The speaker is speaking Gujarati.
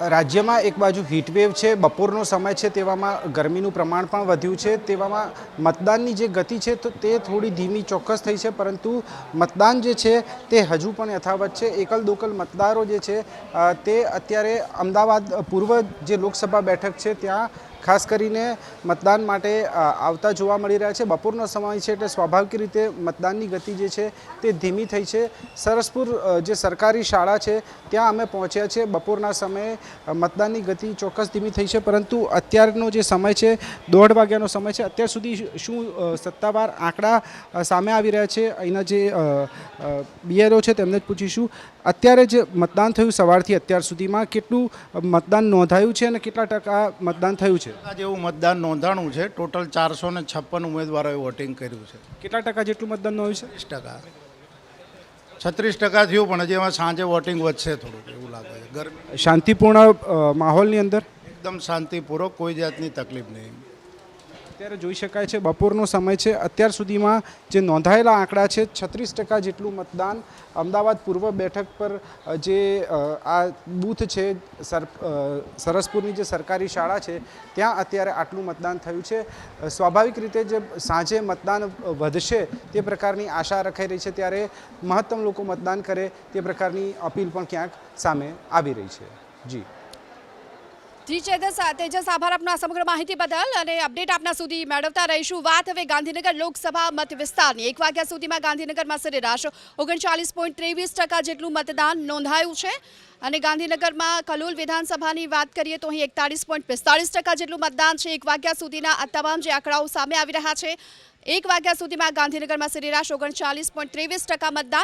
રાજ્યમાં એક બાજુ હીટવેવ છે, બપોરનો સમય છે તેવામાં ગરમીનું પ્રમાણ પણ વધ્યું છે, તેવામાં મતદાનની જે ગતિ છે તો તે થોડી ધીમી ચોક્કસ થઈ છે, પરંતુ મતદાન જે છે તે હજુ પણ યથાવત છે. એકલ દોકલ મતદારો જે છે તે અત્યારે અમદાવાદ પૂર્વ જે લોકસભા બેઠક છે, ત્યાં ખાસ કરીને મતદાન માટે આવતા જોવા મળી રહ્યા છે. બપોરનો સમય છે એટલે સ્વાભાવિક રીતે મતદાનની ગતિ જે છે તે ધીમી થઈ છે. સરસપુર જે સરકારી શાળા છે, ત્યાં અમે પહોંચ્યા છે. બપોરના સમયે મતદાનની ગતિ ચોક્કસ ધીમી થઈ છે. પરંતુ અત્યારનો જે સમય છે, દોઢ વાગ્યાનો સમય છે, અત્યાર સુધી શું સત્તાવાર આંકડા સામે આવી રહ્યા છે? અહીંના જે બીઆરઓ છે તેમને જ પૂછીશું. અત્યારે જે મતદાન થયું સવારથી અત્યાર સુધીમાં, કેટલું મતદાન નોંધાયું છે અને કેટલા ટકા મતદાન થયું છે? ટકા જેવું મતદાન નોંધાણું છે? ટોટલ ચારસો ને છપ્પન ઉમેદવારોએ વોટિંગ કર્યું છે. કેટલા ટકા જેટલું મતદાન નોંધ્યું છે? ત્રીસ ટકા. છત્રીસ ટકા થયું પણ હજી એમાં સાંજે વોટિંગ વધશે થોડુંક એવું લાગે છે. ગરમી. શાંતિપૂર્ણ માહોલની અંદર? એકદમ શાંતિપૂર્વક કોઈ જાતની તકલીફ નહીં. અત્યારે જોઈ શકાય છે, બપોરનો સમય છે. અત્યાર સુધીમાં જે નોંધાયેલા આંકડા છે, છત્રીસ ટકા જેટલું મતદાન અમદાવાદ પૂર્વ બેઠક પર જે આ બૂથ છે, સર સરસપુરની જે સરકારી શાળા છે, ત્યાં અત્યારે આટલું મતદાન થયું છે. સ્વાભાવિક રીતે જે સાંજે મતદાન વધશે તે પ્રકારની આશા રખાઈ રહી છે. ત્યારે મહત્તમ લોકો મતદાન કરે તે પ્રકારની અપીલ પણ ક્યાંક સામે આવી રહી છે. જી. જી તેજસ તેજસ, આભાર આપનો આ સમગ્ર માહિતી બદલ અને અપડેટ આપના સુધી મેળવતા રહીશું. વાત હવે ગાંધીનગર લોકસભા મત વિસ્તારની. એક વાગ્યા સુધીમાં ગાંધીનગરમાં સરેરાશ ઓગણચાલીસ પોઈન્ટ ત્રેવીસ ટકા જેટલું મતદાન નોંધાયું છે. અને ગાંધીનગરમાં કલોલ વિધાનસભાની વાત કરીએ તો અહીં એકતાળીસ પોઈન્ટ પિસ્તાળીસ ટકા જેટલું મતદાન છે. એક વાગ્યા સુધીના આ તમામ જે આંકડાઓ સામે આવી રહ્યા છે. એક વાગ્યા સુધીમાં ગાંધીનગરમાં સરેરાશ ઓગણચાલીસ પોઈન્ટ ત્રેવીસ ટકા મતદાન